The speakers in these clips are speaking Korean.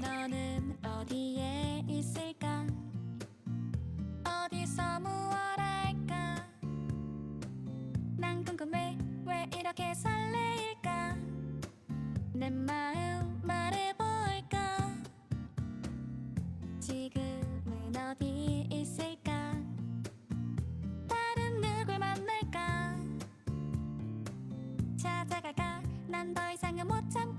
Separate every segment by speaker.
Speaker 1: 너는 어디에 있을까? 어디서 무얼 할까? 난 궁금해 왜 이렇게 설레일까? 내 마음 말해볼까? 지금은 어디 있을까? 다른 누굴 만날까? 찾아갈까? 난 더 이상은 못 참겠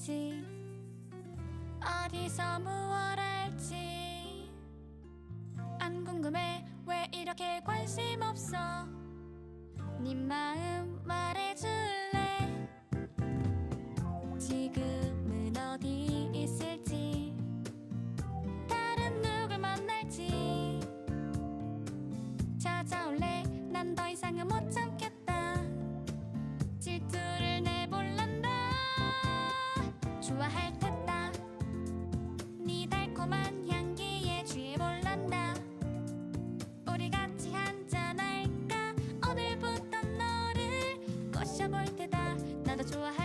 Speaker 1: 있을지? 어디서 무얼 할지? 안 궁금해. 왜 이렇게 관심 없어? 네 마음 말해줄래? 지금은 어디 있을지? 다른 누굴 만날지? 찾아올래? 난 더 이상은 못 참겠다 so I